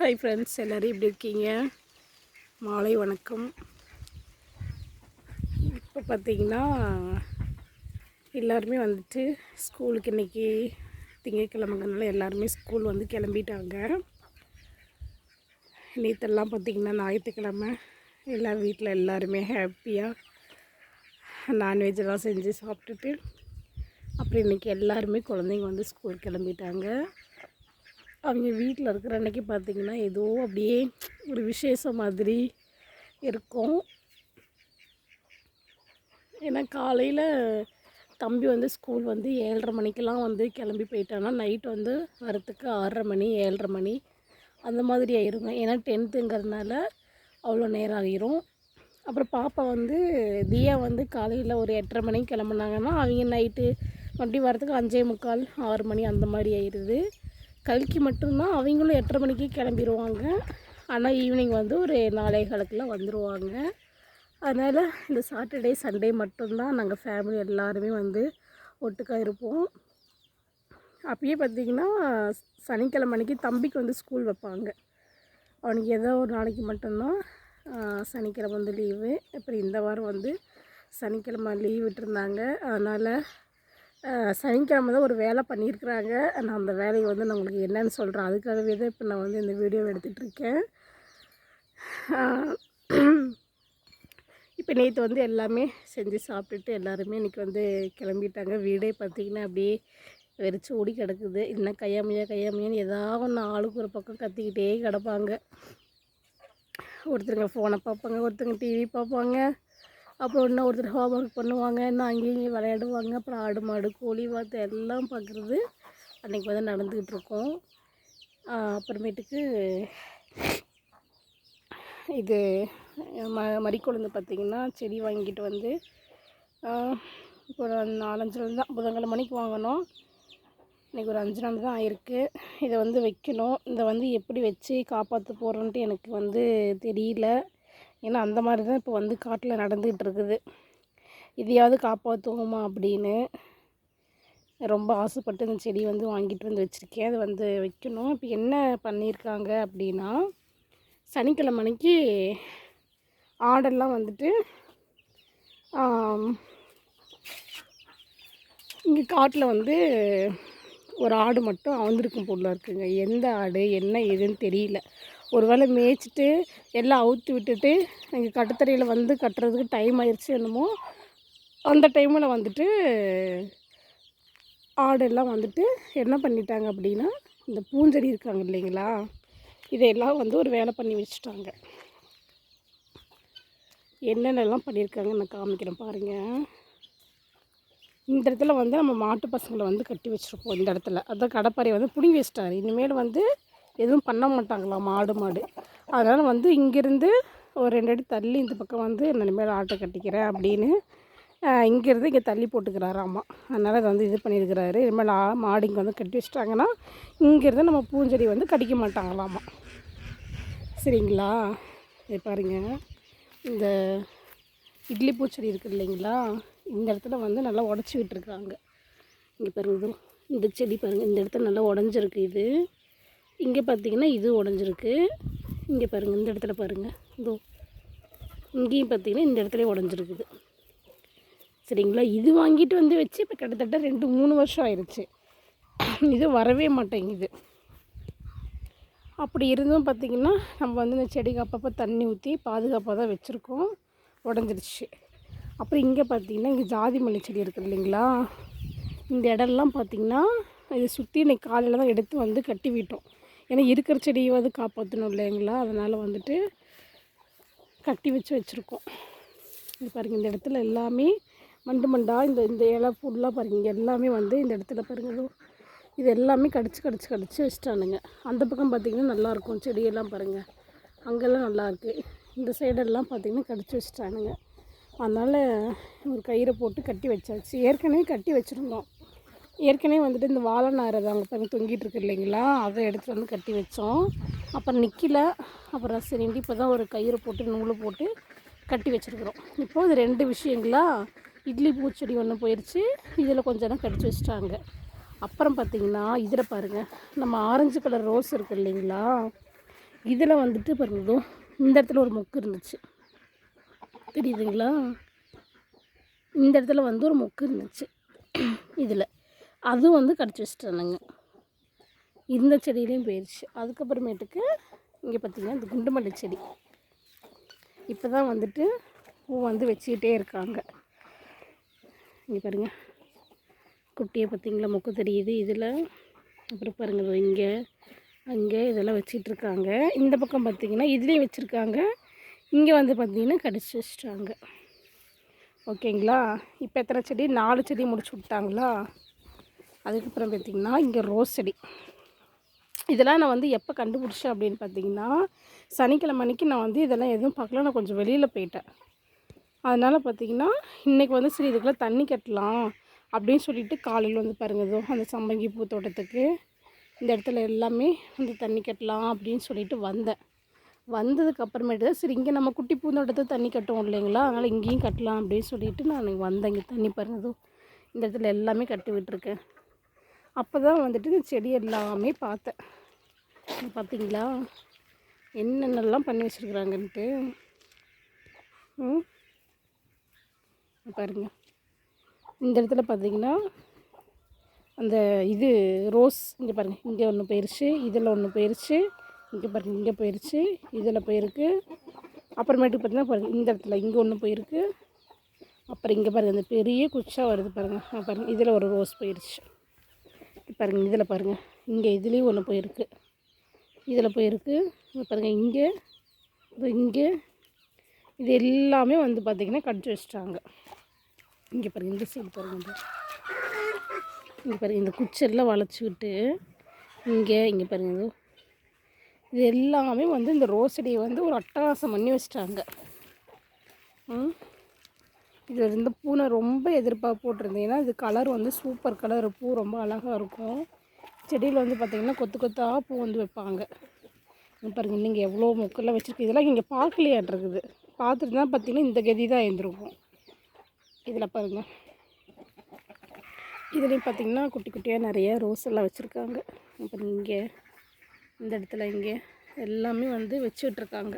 Hi friends எல்லோரும் எப்படி இருக்கீங்க? மாலை வணக்கம். இப்போ பார்த்தீங்கன்னா எல்லாருமே வந்துட்டு ஸ்கூலுக்கு இன்றைக்கி திங்கட்கிழமைங்கனால எல்லாருமே ஸ்கூல் வந்து கிளம்பிட்டாங்க. நேற்றெல்லாம் பார்த்திங்கன்னா ஞாயிற்றுக்கிழமை. எல்லா வீட்டில் எல்லாருமே ஹாப்பியாக நான்வெஜ்ஜெல்லாம் செஞ்சு சாப்பிட்டுட்டு அப்புறம் இன்றைக்கி எல்லாருமே குழந்தைங்க வந்து ஸ்கூல் கிளம்பிட்டாங்க. அவங்க வீட்டில் இருக்கிற அன்றைக்கி பார்த்திங்கன்னா ஏதோ அப்படியே ஒரு விசேஷம் மாதிரி இருக்கும். ஏன்னா காலையில் தம்பி வந்து ஸ்கூல் வந்து ஏழரை மணிக்கெலாம் வந்து கிளம்பி போயிட்டான்னா நைட் வந்து வரத்துக்கு ஆறரை மணி ஏழரை மணி அந்த மாதிரி ஆயிருங்க. ஏன்னா டென்த்துங்கிறதுனால அவ்வளோ நேரம் ஆகிரும் அப்புறம் பாப்பா வந்து தியா வந்து காலையில் ஒரு எட்டரை மணிக்கு கிளம்புனாங்கன்னா அவங்க நைட்டு மறுபடியும் வரத்துக்கு அஞ்சே முக்கால் ஆறு மணி அந்த மாதிரி ஆயிடுது கல்கி மட்டும்தான். அவங்களும் எட்டரை மணிக்கு கிளம்பிடுவாங்க ஆனால் ஈவினிங் வந்து ஒரு நாலே காலத்தில் வந்துடுவாங்க அதனால் இந்த சாட்டர்டே சண்டே மட்டும்தான் நாங்கள் ஃபேமிலி எல்லாருமே வந்து ஒட்டுக்கா இருப்போம். அப்பயே பார்த்திங்கன்னா சனிக்கிழமை அன்னைக்கு தம்பிக்கு வந்து ஸ்கூல் வைப்பாங்க. அவனுக்கு ஏதோ ஒரு நாளைக்கு மட்டும்தான் சனிக்கிழமை வந்து லீவு அப்புறம் இந்த வாரம் வந்து சனிக்கிழமை லீவ் விட்டுருந்தாங்க. அதனால் சனிக்கிழமை தான் ஒரு வேலை பண்ணியிருக்கிறாங்க. நான் அந்த வேலையை வந்து நான் உங்களுக்கு என்னன்னு சொல்கிறேன் அதுக்காகவே தான் இப்போ நான் வந்து இந்த வீடியோ எடுத்துகிட்ருக்கேன் இப்போ நேற்று வந்து எல்லாமே செஞ்சு சாப்பிட்டுட்டு எல்லாருமே இன்றைக்கி வந்து கிளம்பிட்டாங்க. வீடே பார்த்திங்கன்னா அப்படியே வெறிச்சு ஓடி கிடக்குது. இன்னும் கையாமையா கையாமையான்னு ஏதாவது ஒன்று ஆளுக்கு ஒரு பக்கம் கத்திக்கிட்டே கிடப்பாங்க. ஒருத்தருங்க ஃபோனை பார்ப்பாங்க ஒருத்தங்க டிவி பார்ப்பாங்க. அப்புறம் இன்னும் ஒருத்தர் ஹோம் ஒர்க் பண்ணுவாங்க இன்னும் அங்கேயும் இங்கேயும் விளையாடுவாங்க அப்புறம் ஆடு மாடு கோழி வாத்து எல்லாம் பார்க்குறது அன்றைக்கி வந்து நடந்துக்கிட்டு இருக்கோம். அப்புறமேட்டுக்கு இது ம மறிக்கொழுந்து பார்த்திங்கன்னா செடி வாங்கிட்டு வந்து இப்போ ஒரு நாலஞ்சு நாள் தான் புதன்கிழமை மணிக்கு வாங்கினோம் இன்றைக்கி ஒரு அஞ்சு நாள் தான் ஆயிருக்கு. இதை வந்து வைக்கணும். இதை வந்து எப்படி வச்சு காப்பாற்ற போகிறோன்ட்டு எனக்கு வந்து தெரியல. ஏன்னா அந்த மாதிரி தான் இப்போ வந்து காட்டில் நடந்துகிட்டு இருக்குது இதையாவது காப்பாற்றுவோமா அப்படின்னு ரொம்ப ஆசைப்பட்டு இந்த செடி வந்து வாங்கிட்டு வந்து வச்சுருக்கேன். அது வந்து வைக்கணும். இப்போ என்ன பண்ணியிருக்காங்க அப்படின்னா சனிக்கிழமை அன்னைக்கு ஆடெல்லாம் வந்துட்டு இங்கே காட்டில் வந்து ஒரு ஆடு மட்டும் அவந்திருக்கும் பொருளாக இருக்குங்க. எந்த ஆடு என்ன ஏதுன்னு தெரியல. ஒரு வேளை மேய்ச்சிட்டு எல்லாம் அவுத்து விட்டுட்டு எங்கள் கட்டுத்தரையில் வந்து கட்டுறதுக்கு டைம் ஆயிடுச்சு என்னமோ அந்த டைமில் வந்துட்டு ஆடெல்லாம் வந்துட்டு என்ன பண்ணிட்டாங்க அப்படின்னா இந்த பூஞ்செடி இருக்காங்க இல்லைங்களா இதையெல்லாம் வந்து ஒரு வேலை பண்ணி வச்சுட்டாங்க. என்னென்னலாம் பண்ணியிருக்காங்க நான் காமிக்கிறேன் பாருங்கள் இந்த இடத்துல வந்து நம்ம மாட்டு பசங்களை வந்து கட்டி வச்சுருப்போம் இந்த இடத்துல. அதான் கடப்பாறை வந்து பிடிங்கி வச்சிட்டாரு. இனிமேல் வந்து எதுவும் பண்ண மாட்டாங்களாம் மாடு மாடு. அதனால் வந்து இங்கேருந்து ஒரு ரெண்டு அடி தள்ளி இந்த பக்கம் வந்து நான் இனிமேல் ஆட்டை கட்டிக்கிறேன் அப்படின்னு இங்கேருந்து இங்கே தள்ளி போட்டுக்கிறாராம்மா அதனால் அதை வந்து இது பண்ணியிருக்கிறாரு. இனிமேல் ஆ மாடு இங்கே வந்து கட்டி வச்சிட்டாங்கன்னா இங்கேருந்து நம்ம பூஞ்செடி வந்து கடிக்க மாட்டாங்களாம்மா சரிங்களா? இது பாருங்க. இந்த இட்லி பூச்செடி இருக்குது இல்லைங்களா? இந்த இடத்துல வந்து நல்லா உடச்சி விட்டுருக்காங்க இங்கே பாருங்க இந்த செடி பாருங்கள் இந்த இடத்துல நல்லா உடஞ்சிருக்கு இது. இங்கே பார்த்தீங்கன்னா இது உடஞ்சிருக்கு. இங்கே பாருங்கள் இந்த இடத்துல பாருங்கள் இதோ இங்கேயும் பார்த்தீங்கன்னா இந்த இடத்துல உடஞ்சிருக்குது. சரிங்களா? இது வாங்கிட்டு வந்து வச்சு இப்போ கிட்டத்தட்ட ரெண்டு மூணு வருஷம் ஆயிடுச்சு இது வரவே மாட்டேங்குது. அப்படி இருந்தும் பார்த்திங்கன்னா நம்ம வந்து இந்த செடிக்கு அப்பப்போ தண்ணி ஊற்றி பாதுகாப்பாக தான் வச்சுருக்கோம். உடஞ்சிருச்சு. அப்புறம் இங்கே பார்த்திங்கன்னா இங்கே ஜாதி மல்லி செடி இருக்குது இல்லைங்களா? இந்த இடம்லாம் பார்த்திங்கன்னா இதை சுற்றி இன்றைக்கி காலையில் தான் எடுத்து வந்து கட்டி விட்டோம். ஏன்னா இருக்கிற செடியை வந்து காப்பாற்றணும் இல்லைங்களா? அதனால் வந்துட்டு கட்டி வச்சு வச்சுருக்கோம். இது பாருங்கள் இந்த இடத்துல எல்லாமே மண்டு மண்டாக இந்த இந்த இலை ஃபுல்லாக பாருங்கள் எல்லாமே வந்து இந்த இடத்துல பாருங்கள் இது எல்லாமே கடிச்சு கடிச்சு கடிச்சு வச்சுட்டானுங்க. அந்த பக்கம் பார்த்திங்கன்னா நல்லாயிருக்கும் செடியெல்லாம் பாருங்கள் அங்கெல்லாம் நல்லாயிருக்கு இந்த சைடெல்லாம் பார்த்திங்கன்னா கடிச்சு வச்சுட்டானுங்க. அதனால் ஒரு கயிறை போட்டு கட்டி வச்சாச்சு. ஏற்கனவே கட்டி வச்சுருந்தோம். ஏற்கனவே வந்துட்டு இந்த வாழை நார் அது அங்கே பாருங்க தொங்கிட்டு இருக்கு இல்லைங்களா? அதை எடுத்து வந்து கட்டி வச்சோம். அப்புறம் நிற்கல அப்புறம் சரின்ட்டு இப்போ தான் ஒரு கயிறு போட்டு நூலை போட்டு கட்டி வச்சுருக்குறோம். இப்போது இது ரெண்டு விஷயங்களா? இட்லி பூச்செடி ஒன்று போயிடுச்சு இதில் கொஞ்சம் நேரம் கடிச்சு வச்சிட்டாங்க. அப்புறம் பார்த்திங்கன்னா இதில் பாருங்கள் நம்ம ஆரஞ்சு கலர் ரோஸ் இருக்குது இல்லைங்களா? இதில் வந்துட்டு பாருங்க இந்த இடத்துல ஒரு மொக்கு இருந்துச்சு. தெரியுதுங்களா? இந்த இடத்துல வந்து ஒரு மொக்கு இருந்துச்சு. இதில். அதுவும் வந்து கடிச்சு வச்சுட்டானுங்க. இந்த செடியிலையும் போயிடுச்சு அதுக்கப்புறமேட்டுக்கு இங்கே பார்த்தீங்கன்னா இந்த குண்டுமல்லி செடி. இப்போ தான் வந்துட்டு பூ வந்து வச்சுக்கிட்டே இருக்காங்க. இங்கே பாருங்கள் குட்டியை பார்த்தீங்களா மொக்கு தெரியுது. இதில் அப்புறம் பாருங்கள் இங்கே அங்கே இதெல்லாம் வச்சிட்டு இருக்காங்க. இந்த பக்கம் பார்த்தீங்கன்னா இதுலேயும் வச்சுருக்காங்க. இங்கே வந்து பார்த்திங்கன்னா கடிச்சு வச்சிட்டாங்க. ஓகேங்களா? இப்போ எத்தனை செடி? நாலு செடி முடிச்சு விட்டாங்களா? அதுக்கப்புறம் பார்த்திங்கன்னா இங்கே ரோஸ் செடி. இதெல்லாம் நான் வந்து எப்போ கண்டுபிடிச்சேன் அப்படின்னு பார்த்தீங்கன்னா சனிக்கிழமை அன்றைக்கி நான் வந்து இதெல்லாம் எதுவும் பார்க்கல. நான் கொஞ்சம் வெளியில் போயிட்டேன். அதனால் பார்த்தீங்கன்னா இன்றைக்கி வந்து சரி இதுக்கெல்லாம் தண்ணி கட்டலாம் அப்படின்னு சொல்லிட்டு காலையில் வந்து பாருங்கள் இதோ அந்த சம்பங்கி பூ தோட்டத்துக்கு இந்த இடத்துல எல்லாமே வந்து தண்ணி கட்டலாம் அப்படின்னு சொல்லிட்டு வந்தேன். வந்ததுக்கு அப்புறமேட்டு தான் சரி இங்கே நம்ம குட்டி பூந்தோட்டத்தை தண்ணி கட்டுவோம் இல்லைங்களா? அதனால் இங்கேயும் கட்டலாம் அப்படின்னு சொல்லிட்டு நான் வந்தேன். இங்கே தண்ணி பாருங்கள் இந்த இடத்துல எல்லாமே கட்டி விட்டுருக்கேன். அப்போ தான் வந்துட்டு இந்த செடி எல்லாமே பார்த்தேன். பார்த்தீங்களா என்னென்னலாம் பண்ணி வச்சுருக்குறாங்கன்ட்டு. பாருங்க. இந்த இடத்துல பார்த்தீங்கன்னா அந்த இது ரோஸ் இங்கே பாருங்கள் இங்கே ஒன்று போயிருச்சு இதில் ஒன்று போயிருச்சு இங்கே பாருங்கள் இங்கே போயிருச்சு இதில் போயிருக்கு. அப்புறமேட்டுக்கு பார்த்தீங்கன்னா பாருங்கள் இந்த இடத்துல இங்கே ஒன்று போயிருக்கு. அப்புறம் இங்கே பாருங்கள் இந்த பெரிய குச்சா வருது பாருங்கள் பாருங்கள் இதில் ஒரு ரோஸ் போயிருச்சு. பாருங்கள் இதில் பாருங்கள் இங்கே இதுலேயும் ஒன்று போயிருக்கு. இதில் போயிருக்கு. பாருங்கள் இங்கே இங்கே. இது எல்லாமே வந்து பார்த்திங்கன்னா கடிச்சு வச்சிட்டாங்க. இங்கே பாருங்கள் இந்த சைடு பாருங்கள் இங்கே பாருங்கள் இந்த குச்செல்லாம் வளைச்சிக்கிட்டு இங்கே இங்கே பாருங்கள் இதோ. இது எல்லாமே வந்து இந்த ரோஸ் செடியை வந்து ஒரு அட்டகாசம் பண்ணி வச்சிட்டாங்க. ம்? இது இந்த பூனை ரொம்ப எதிர்பார்ப்பு போட்டிருந்தேன் ஏன்னா இது கலர் வந்து சூப்பர் கலர் பூ ரொம்ப அழகாக இருக்கும். செடியில் வந்து பார்த்திங்கன்னா கொத்து கொத்தாக பூ வந்து வைப்பாங்க. பாருங்க நீங்கள் எவ்வளோ மொக்கெல்லாம் வச்சுருக்கு. இதெல்லாம் இங்கே பார்க்கலையாட்ருக்குது பார்த்துட்டு தான் பார்த்தீங்கன்னா இந்த கதி தான் எழுந்திருக்கும். இதில் பாருங்கள் இதுலேயும் பார்த்தீங்கன்னா குட்டி குட்டியாக நிறைய ரோஸ் எல்லாம் வச்சுருக்காங்க. அப்புறம் இங்கே இந்த இடத்துல இங்கே எல்லாமே வந்து வச்சுட்ருக்காங்க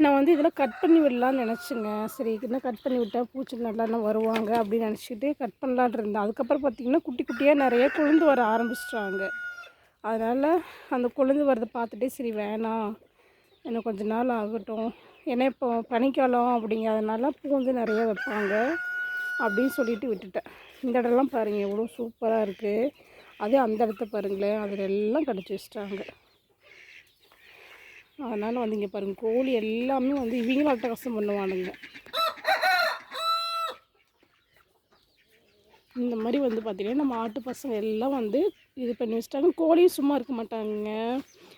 நான் வந்து இதெல்லாம் கட் பண்ணி விடலான்னு நினச்சிங்க. சரி இன்னும் கட் பண்ணி விட்டால் பூச்சி நல்லா இன்னும் வருவாங்க அப்படின்னு நினச்சிட்டு கட் பண்ணலான் இருந்தேன். அதுக்கப்புறம் பார்த்திங்கன்னா குட்டி குட்டியாக நிறைய கொழுந்து வர ஆரம்பிச்சிட்டாங்க. அதனால் அந்த கொழுந்து வரதை பார்த்துட்டே சரி வேணாம். இன்னும் கொஞ்ச நாள் ஆகட்டும். ஏன்னா இப்போ பனிக்காலம் அப்படிங்கிறதுனால பூ வந்து நிறைய வைப்பாங்க அப்படின்னு சொல்லிட்டு விட்டுட்டேன். இந்த இடம்லாம் பாருங்கள் எவ்வளோ சூப்பராக இருக்குது அதே அந்த இடத்த பாருங்களேன். அதில் எல்லாம் கடிச்சு வச்சிட்டாங்க. அதனால் வந்து இங்கே பாருங்கள் கோழி எல்லாமே வந்து இவங்களும் அட்டகாசம் பண்ணுவானுங்க. இந்த மாதிரி வந்து பார்த்திங்கன்னா நம்ம ஆட்டு பசங்க எல்லாம் வந்து இது பண்ணி வச்சிட்டாங்க. கோழியும் சும்மா இருக்க மாட்டாங்க.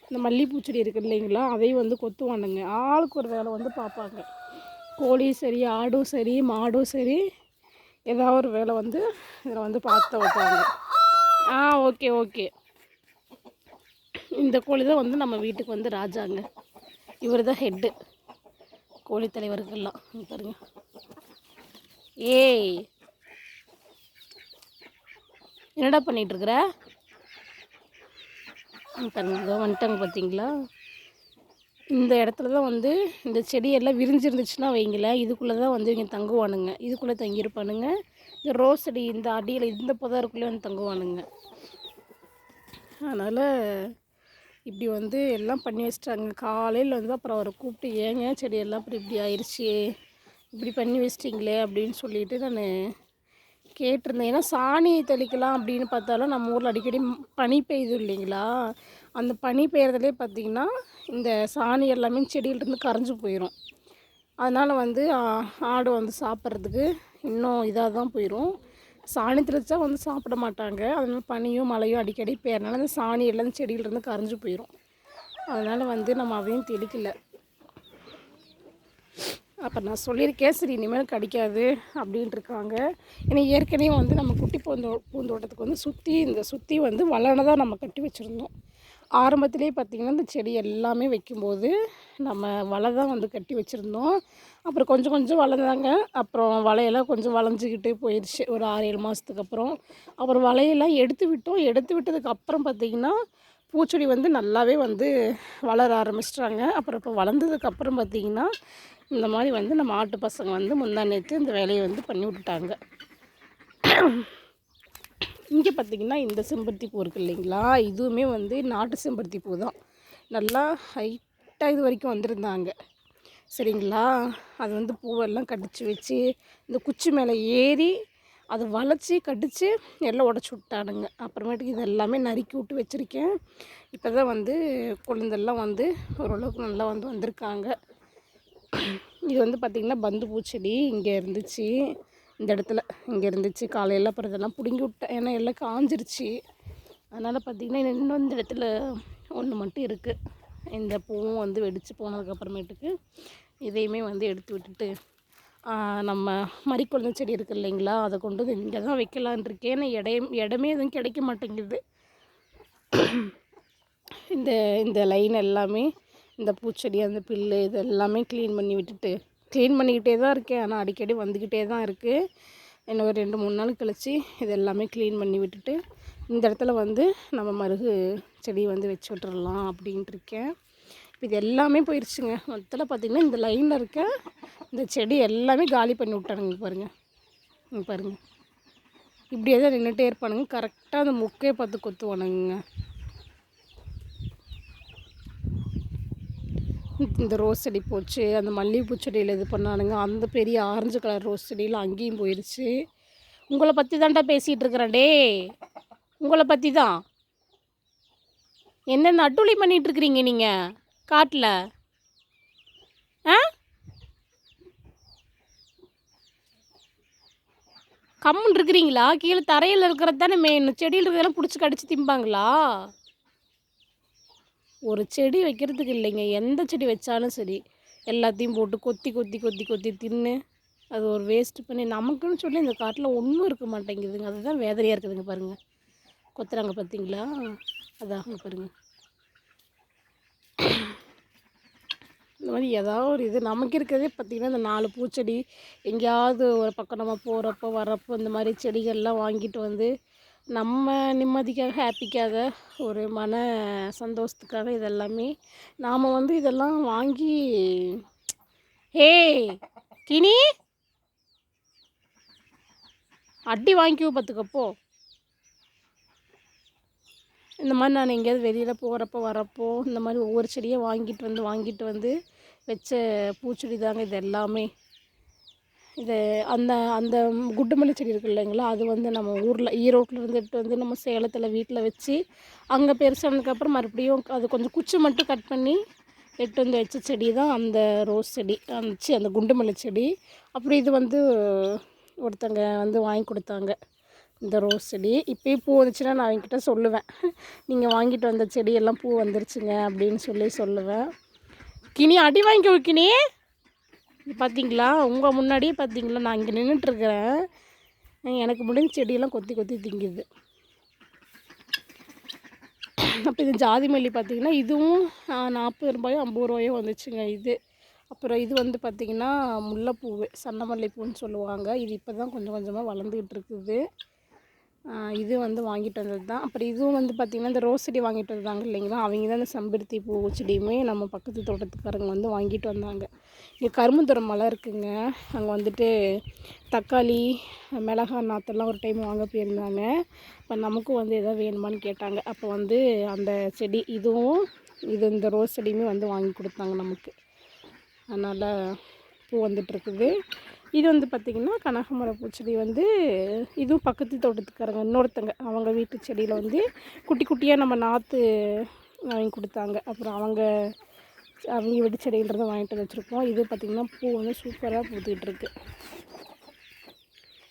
இந்த மல்லிகைப்பூ செடி இருக்குது இல்லைங்களா அதையும் வந்து கொத்துவானுங்க. ஆளுக்கு ஒரு வேலை வந்து பார்ப்பாங்க. கோழியும் சரி ஆடும் சரி மாடும் சரி ஏதாவது ஒரு வேலை வந்து இதில் வந்து பார்த்து வைப்பாங்க. ஆ ஓகே ஓகே. இந்த கோழி தான் வந்து நம்ம வீட்டுக்கு வந்து ராஜாங்க. இவர் தான் ஹெட்டு கோழி தலைவர்கள்லாம் பாருங்க. ஏய். என்னடா பண்ணிகிட்ருக்குற பாருங்க இதோ வந்துட்டாங்க பார்த்தீங்களா இந்த இடத்துல தான் வந்து இந்த செடியெல்லாம் விரிஞ்சிருந்துச்சுன்னா வைங்களேன் இதுக்குள்ளே தான் வந்து இவங்க தங்குவானுங்க. இதுக்குள்ளே தங்கியிருப்பானுங்க. இந்த ரோஸ் செடி இந்த அடியில் இந்த புதருக்குள்ளே வந்து தங்குவானுங்க. அதனால் இப்படி வந்து எல்லாம் பண்ணி வச்சிட்டாங்க. காலையில் வந்து அப்புறம் அவரை கூப்பிட்டு ஏங்க செடியெல்லாம் இப்படி இப்படி ஆயிடுச்சு இப்படி பண்ணி வச்சிட்டிங்களே அப்படின்னு சொல்லிட்டு நான் கேட்டிருந்தேன். ஏன்னா சாணி தெளிக்கலாம் அப்படின்னு பார்த்தாலும் நம்ம ஊரில் அடிக்கடி பனி பெய்யுது இல்லைங்களா? அந்த பனி பெய்யறதுலே பார்த்திங்கன்னா இந்த சாணி எல்லாமே செடியிலிருந்து கரைஞ்சு போயிடும் அதனால் வந்து ஆடு வந்து சாப்பிட்றதுக்கு இன்னும் இதாக தான் போயிடும் சாணி தெளிச்சா வந்து சாப்பிட மாட்டாங்க. அதனால பனியும் மழையும் அடிக்கடி பெய்யறனால அந்த சாணி எல்லாம் செடியிலேருந்து செடியிலிருந்து கரைஞ்சு போயிடும் அதனால் வந்து நம்ம அதையும் தெளிக்கல. அப்போ நான் சொல்லியிருக்கேன் சரி இனிமேல் கிடைக்காது அப்படின்ட்டு இருக்காங்க. ஏன்னா ஏற்கனவே வந்து நம்ம குட்டி பூந்தோ பூந்தோட்டத்துக்கு வந்து சுற்றி இந்த சுற்றி வந்து வளனை நம்ம கட்டி வச்சுருந்தோம். ஆரம்பத்திலே பார்த்திங்கன்னா இந்த செடி எல்லாமே வைக்கும்போது நம்ம வலை தான் வந்து கட்டி வச்சுருந்தோம். அப்புறம் கொஞ்சம் கொஞ்சம் வளர்ந்தாங்க. அப்புறம் வலையெல்லாம் கொஞ்சம் வளைஞ்சிக்கிட்டு போயிடுச்சு ஒரு ஆறு ஏழு மாதத்துக்கு அப்புறம். அப்புறம் வலையெல்லாம் எடுத்து விட்டோம். எடுத்து விட்டதுக்கு அப்புறம் பார்த்திங்கன்னா பூச்செடி வந்து நல்லாவே வந்து வளர ஆரம்பிச்சிட்டாங்க. அப்புறம் இப்போ வளர்ந்ததுக்கப்புறம் பார்த்திங்கன்னா இந்த மாதிரி வந்து நம்ம ஆட்டு பசங்க வந்து முந்தா நேற்று இந்த வேலையை வந்து பண்ணி விட்டுட்டாங்க. இங்கே பார்த்திங்கன்னா இந்த செம்பருத்தி பூ இருக்குது இல்லைங்களா? இதுவுமே வந்து நாட்டு செம்பருத்தி பூ தான். நல்லா ஹைட்டாக இது வரைக்கும் வந்திருந்தாங்க. சரிங்களா? அது வந்து பூவெல்லாம் கடிச்சு வச்சு இந்த குச்சி மேலே ஏறி அதை வளைச்சி கடித்து எல்லாம் உடச்சி விட்டானுங்க. அப்புறமேட்டுக்கு இது எல்லாமே நறுக்கி விட்டு வச்சுருக்கேன். இப்போ தான் வந்து குழந்தெல்லாம் வந்து ஓரளவுக்கு நல்லா வந்து வந்திருக்காங்க. இது வந்து பார்த்திங்கன்னா பந்து பூச்செடி இங்கே இருந்துச்சு. இந்த இடத்துல இங்கே இருந்துச்சு. காலையில் அப்புறம் இதெல்லாம் பிடுங்கி விட்டேன். ஏன்னா எல்லாம் காஞ்சிருச்சு. அதனால் பார்த்திங்கன்னா இன்னும் இந்த இடத்துல ஒன்று மட்டும் இருக்குது இந்த பூவும் வந்து வெடித்து போனதுக்கப்புறமேட்டுக்கு இதையுமே வந்து எடுத்து விட்டுட்டு நம்ம மறிக்குழந்த செடி இருக்குது இல்லைங்களா? அதை கொண்டு வந்து இங்கே தான் வைக்கலான் இருக்கேன். ஏன்னா இடம் இடமே எதுவும் கிடைக்க மாட்டேங்குது. இந்த இந்த லைன் எல்லாமே இந்த பூச்செடி அந்த புல்லு இது எல்லாமே க்ளீன் பண்ணி விட்டுட்டு க்ளீன் பண்ணிக்கிட்டே தான் இருக்கேன். ஆனால் அடிக்கடி வந்துக்கிட்டே தான் இருக்குது இன்னும் ஒரு ரெண்டு மூணு நாள் கழித்து இது எல்லாமே க்ளீன் பண்ணி விட்டுட்டு இந்த இடத்துல வந்து நம்ம மருகு செடி வந்து வச்சு விட்டுறலாம் அப்படின்ட்டு இருக்கேன். இப்போ இது எல்லாமே போயிடுச்சுங்க மொத்தத்தில் பார்த்திங்கன்னா இந்த லைனில் இருக்க இந்த செடி எல்லாமே காலி பண்ணி விட்டானுங்க பாருங்கள் பாருங்கள் இப்படியே தான் நின்றுட்டே இருப்பானுங்க. கரெக்டாக அந்த முக்கே பார்த்து கொத்துவானுங்க. இந்த ரோஸ் செடி போச்சு அந்த மல்லிகைப்பூ செடியில் இது பண்ணானுங்க. அந்த பெரிய ஆரஞ்சு கலர் ரோஸ் செடியில் அங்கேயும் போயிடுச்சு உங்களை பற்றி தான்டா பேசிகிட்டு இருக்கிறேன் டே. உங்களை பற்றி தான். என்ன நட்டுளி பண்ணிகிட்ருக்குறீங்க நீங்கள் காட்டில். ஆ? கம்முன்னு இருக்கிறீங்களா? கீழே தரையில் இருக்கிறது தானே மெயின் செடியில் இருக்கிறதெல்லாம் பிடிச்சி கடிச்சு திம்பாங்களா? ஒரு செடி வைக்கிறதுக்கு இல்லைங்க. எந்த செடி வச்சாலும் சரி எல்லாத்தையும் போட்டு கொத்தி கொத்தி கொத்தி கொத்தி தின்னு அது ஒரு வேஸ்ட் பண்ணி நமக்குன்னு சொல்லி இந்த காட்டில் ஒன்றும் இருக்க மாட்டேங்குதுங்க. அதுதான் வேதனையாக இருக்குதுங்க பாருங்கள் கொத்துறாங்க பார்த்தீங்களா அதாங்க பாருங்கள் இந்த மாதிரி ஏதாவது ஒரு இது நமக்கு இருக்கிறதே பார்த்திங்கன்னா இந்த நாலு பூச்செடி எங்கேயாவது ஒரு பக்கம் நம்ம போகிறப்போ வர்றப்போ இந்த மாதிரி செடிகள்லாம் வாங்கிட்டு வந்து நம்ம நிம்மதிக்காக ஹாப்பிக்காக ஒரு மன சந்தோஷத்துக்காக இதெல்லாமே நாம் வந்து இதெல்லாம் வாங்கி ஹே கினி! அடி வாங்கிக்கோ பார்த்துக்கப்போ இந்த மாதிரி நான் எங்கேயாவது வெளியில் போகிறப்போ வரப்போ இந்த மாதிரி ஒவ்வொரு செடியை வாங்கிட்டு வந்து வாங்கிட்டு வந்து வச்ச பூச்செடி தாங்க இது எல்லாமே. இது அந்த அந்த குண்டுமல்லி செடி இருக்குது இல்லைங்களா அது வந்து நம்ம ஊரில் ஈரோட்டில் இருந்துட்டு வந்து நம்ம சேலத்தில் வீட்டில் வச்சு அங்கே பெருசானதுக்கப்புறம் மறுபடியும் அது கொஞ்சம் குச்சி மட்டும் கட் பண்ணி எட்டு வந்து வச்ச செடி தான் அந்த ரோஸ் செடி அந்த அந்த குண்டுமல்லி செடி. அப்புறம் இது வந்து ஒருத்தங்க வந்து வாங்கி கொடுத்தாங்க இந்த ரோஸ் செடி. இப்போயும் பூ வந்துச்சுன்னா நான் அவங்கக்கிட்ட சொல்லுவேன். நீங்கள் வாங்கிட்டு வந்த செடியெல்லாம் பூ வந்துருச்சுங்க அப்படின்னு சொல்லி சொல்லுவேன். கினி அடி வாங்கிக்கோ கினி. பார்த்தீங்களா உங்கள் முன்னாடியே பார்த்தீங்களா நான் இங்கே நின்றுட்டுருக்குறேன் எனக்கு முடிஞ்ச செடியெல்லாம் கொத்தி கொத்தி திங்குது. அப்போ இது ஜாதி மல்லி பார்த்திங்கன்னா இதுவும் நாற்பது ரூபாயோ ஐம்பது ரூபாயோ வந்துச்சுங்க இது. அப்புறம் இது வந்து பார்த்திங்கன்னா முல்லைப்பூ சன்ன மல்லிப்பூன்னு சொல்லுவாங்க. இது இப்போ தான் கொஞ்சம் கொஞ்சமாக வளர்ந்துக்கிட்டு இருக்குது. இது வந்து வாங்கிட்டு வந்தது தான் அப்புறம் இதுவும் வந்து பார்த்திங்கன்னா இந்த ரோஸ் செடி வாங்கிட்டு வந்தாங்க இல்லைங்களா? அவங்க தான் இந்த செம்பருத்தி பூ செடியுமே நம்ம பக்கத்து தோட்டத்துக்காரங்க வந்து வாங்கிட்டு வந்தாங்க. இங்கே கரும்புத்துறை மலை இருக்குங்க. அங்கே வந்துட்டு தக்காளி மிளகா நாத்தெல்லாம் ஒரு டைம் வாங்க போயிருந்தாங்க. இப்போ நமக்கும் வந்து எதாவது வேணுமான்னு கேட்டாங்க. அப்போ வந்து அந்த செடி இதுவும் இது இந்த ரோஸ் செடியுமே வந்து வாங்கி கொடுத்தாங்க நமக்கு. அதனால் பூ வந்துட்டுருக்குது இது வந்து பார்த்திங்கன்னா கனகாமர பூச்செடி வந்து இதுவும் பக்கத்து தோட்டத்துக்காரங்க இன்னொருத்தங்க அவங்க வீட்டு செடியில் வந்து குட்டி குட்டியாக நம்ம நாற்று வாங்கி கொடுத்தாங்க. அப்புறம் அவங்க அவங்க வீட்டு செடின்றதை வாங்கிட்டு வச்சுருக்கோம். இது பார்த்திங்கன்னா பூ வந்து சூப்பராக பூத்துக்கிட்டு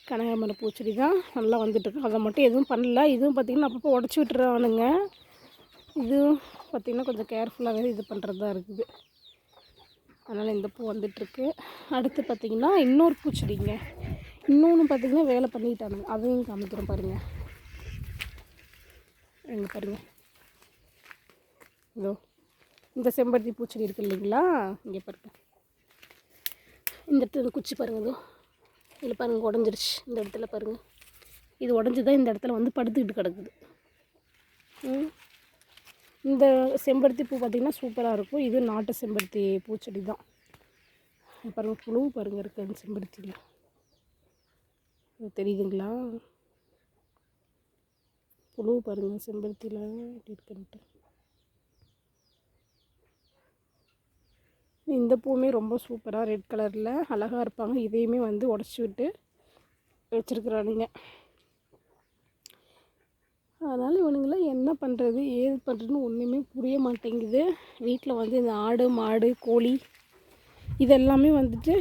கனகாமர பூச்செடி தான் நல்லா வந்துட்டுருக்கு அதை மட்டும் எதுவும் பண்ணல. இதுவும் பார்த்திங்கன்னா அப்பப்போ உடச்சி விட்டுறானுங்க இதுவும் பார்த்திங்கன்னா கொஞ்சம் கேர்ஃபுல்லாகவே இது பண்ணுறது தான் இருக்குது. அதனால் இந்த பூ வந்துட்டுருக்கு. அடுத்து பார்த்திங்கன்னா இன்னொரு பூச்செடிங்க. இன்னொன்று பார்த்திங்கன்னா வேலை பண்ணிக்கிட்டானுங்க அதையும் காமிக்கிறோம் பாருங்கள் எங்கே பாருங்கள் இதோ இந்த செம்பருத்தி பூச்செடி இருக்குது இல்லைங்களா? இங்கே பாருங்கள் இந்த இடத்துல குச்சி பாருங்கள் இதோ இதில் பாருங்கள் உடஞ்சிருச்சு. இந்த இடத்துல பாருங்கள் இது உடஞ்சி தான் இந்த இடத்துல வந்து படுத்துக்கிட்டு கிடக்குது. ம். இந்த செம்பருத்தி பூ பார்த்திங்கன்னா சூப்பராக இருக்கும். இது நாட்டு செம்பருத்தி பூச்செடி தான். பாருங்கள் புழு பாருங்கள் இருக்குது அந்த செம்பருத்தியில். தெரியுதுங்களா? புழு பாருங்கள் செம்பருத்தியில் எப்படி இருக்குன்ட்டு இந்த பூவுமே ரொம்ப சூப்பராக ரெட் கலரில் அழகாக இருப்பாங்க. இதையுமே வந்து உடச்சி விட்டு வச்சுருக்குறானுங்க. அதனால் இவனுங்களாம் என்ன பண்ணுறது ஏது பண்ணுறதுன்னு ஒன்றுமே புரிய மாட்டேங்குது. வீட்டில் வந்து இந்த ஆடு மாடு கோழி இதெல்லாமே வந்துட்டு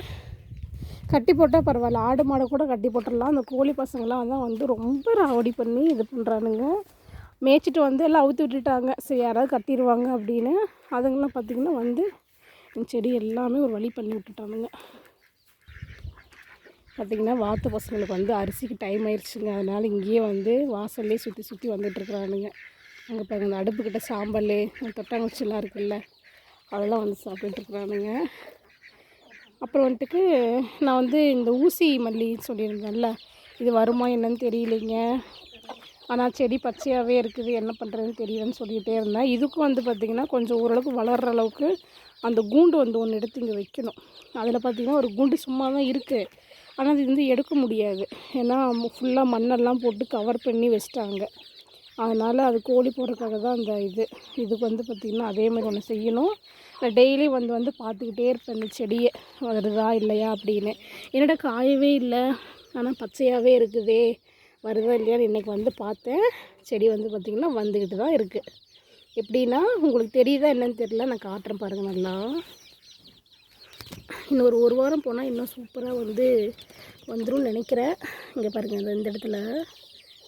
கட்டி போட்டால் பரவாயில்ல. ஆடு மாடை கூட கட்டி போட்டுடலாம். அந்த கோழி பசங்களாம் தான் வந்து ரொம்ப ராவடி பண்ணி இது பண்ணுறானுங்க மேய்ச்சிட்டு வந்து எல்லாம் அவுத்து விட்டுட்டாங்க. சரி யாராவது கட்டிடுவாங்க அப்படின்னு. அதுங்கெல்லாம் பார்த்திங்கன்னா வந்து இந்த செடி எல்லாமே ஒரு வழி பண்ணி விட்டுட்டானுங்க. பார்த்திங்கன்னா வாத்து பசங்களுக்கு வந்து அரிசிக்கு டைம் ஆயிடுச்சுங்க அதனால் இங்கேயே வந்து வாசல்லே சுற்றி சுற்றி வந்துட்டுருக்குறானுங்க அங்கே பாருங்க இந்த அடுப்புக்கிட்ட சாம்பல் தொட்டாங்குச்சிலாம் இருக்குல்ல அதெல்லாம் வந்து சாப்பிட்டுருக்குறானுங்க அப்புறம் வந்துட்டுக்கு நான் வந்து இந்த ஊசி மல்லி சொல்லியிருந்தேன்ல இது வருமா என்னன்னு தெரியலைங்க. ஆனால் செடி பச்சையாகவே இருக்குது என்ன பண்ணுறதுன்னு தெரியலன்னு சொல்லிகிட்டே இருந்தேன். இதுக்கும் வந்து பார்த்திங்கன்னா கொஞ்சம் ஓரளவுக்கு வளர்கிற அளவுக்கு அந்த கூண்டு வந்து ஒன்று எடுத்து இங்கே வைக்கணும். அதில் பார்த்திங்கன்னா ஒரு கூண்டு சும்மா தான் இருக்குது ஆனால் அது வந்து எடுக்க முடியாது. ஏன்னா ஃபுல்லாக மண்ணெல்லாம் போட்டு கவர் பண்ணி வச்சிட்டாங்க. அதனால் அது கோழி போடுறதுக்காக தான் அந்த இது. இதுக்கு வந்து பார்த்திங்கன்னா அதே மாதிரி ஒன்று செய்யணும். நான் டெய்லி வந்து வந்து பார்த்துக்கிட்டே இருப்பேன் இந்த செடியை. வருதா இல்லையா அப்படின்னு. என்னடா காயவே இல்லை. ஆனால் பச்சையாகவே இருக்குதே. வருதா இல்லையான்னு இன்றைக்கி வந்து பார்த்தேன். செடி வந்து பார்த்திங்கன்னா வந்துக்கிட்டு தான் இருக்குது எப்படின்னா உங்களுக்கு தெரியுதா என்னன்னு தெரியல. நான் காட்டுறேன் பாருங்கள் நல்லா. இன்னும் ஒரு ஒரு வாரம் போனால் இன்னும் சூப்பராக வந்து வந்துடும் நினைக்கிறேன். இங்கே பாருங்கள் இந்த இந்த இடத்துல.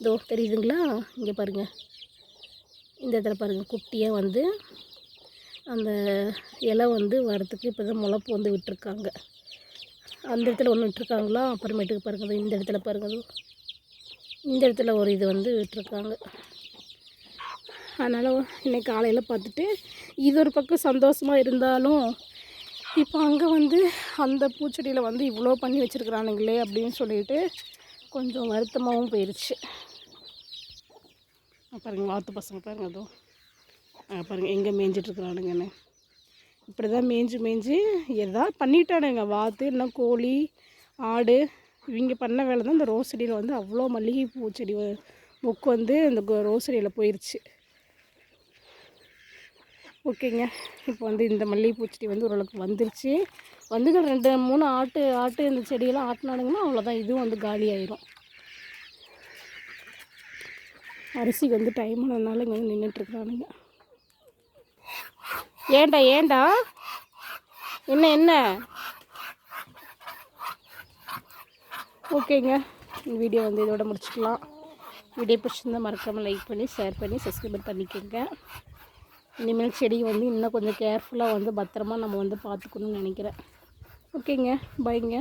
இதோ தெரியுதுங்களா? இங்கே பாருங்கள் இந்த இடத்துல பாருங்கள் குட்டியாக வந்து அந்த இலை வந்து வரத்துக்கு இப்போ தான் முளைப்பு வந்து விட்டுருக்காங்க. அந்த இடத்துல ஒன்று விட்டுருக்காங்களா? அப்புறமேட்டுக்கு பாருங்கள் இந்த இடத்துல பாருங்கள் இந்த இடத்துல ஒரு இது வந்து விட்டுருக்காங்க. அதனால் இன்னைக்கு காலையில் பார்த்துட்டு இது ஒரு பக்கம் சந்தோஷமாக இருந்தாலும் இப்போ அங்கே வந்து அந்த பூச்செடியில் வந்து இவ்வளோ பண்ணி வச்சுருக்குறானுங்களே அப்படின்னு சொல்லிட்டு கொஞ்சம் வருத்தமாகவும் போயிடுச்சு பாருங்கள் வாத்து பசங்க பாருங்கள் அதோ. பாருங்கள் எங்கே மேய்ஞ்சிட்ருக்குறானுங்கன்னு இப்படி தான் மேய்ஞ்சு மேய்ஞ்சி எதாவது பண்ணிட்டானுங்க வாத்து இன்னும் கோழி ஆடு. இவங்க பண்ண வேலை தான் இந்த ரோஸ் செடியில் வந்து அவ்வளோ மல்லிகை செடி வ- மொக்கு வந்து இந்த கோ- ரோஸ் செடியில் போயிடுச்சு ஓகேங்க. இப்போ வந்து இந்த மல்லிகைப்பூ செடி வந்து ஓரளவுக்கு வந்துருச்சு. வந்துங்க ரெண்டு மூணு ஆட்டு ஆட்டு இந்த செடியெல்லாம் ஆட்டினானுங்கன்னா அவ்வளோதான் இதுவும் வந்து காலி ஆயிரும். அரிசிக்கு வந்து டைம் ஆனதுனால இங்கே வந்து நின்றுட்டுருக்குறானுங்க ஏன்டா ஏன்டா? என்ன என்ன? ஓகேங்க. வீடியோ வந்து இதோட முடிச்சுக்கலாம். வீடியோ பிடிச்சிருந்தா மறக்காமல் லைக் பண்ணி ஷேர் பண்ணி சப்ஸ்கிரைப் பண்ணிக்கோங்க. இனிமேல் செடி வந்து இன்னும் கொஞ்சம் கேர்ஃபுல்லாக வந்து பத்திரமா நம்ம வந்து பார்த்துக்கணும்னு நினைக்கிறேன். ஓகேங்க பைங்க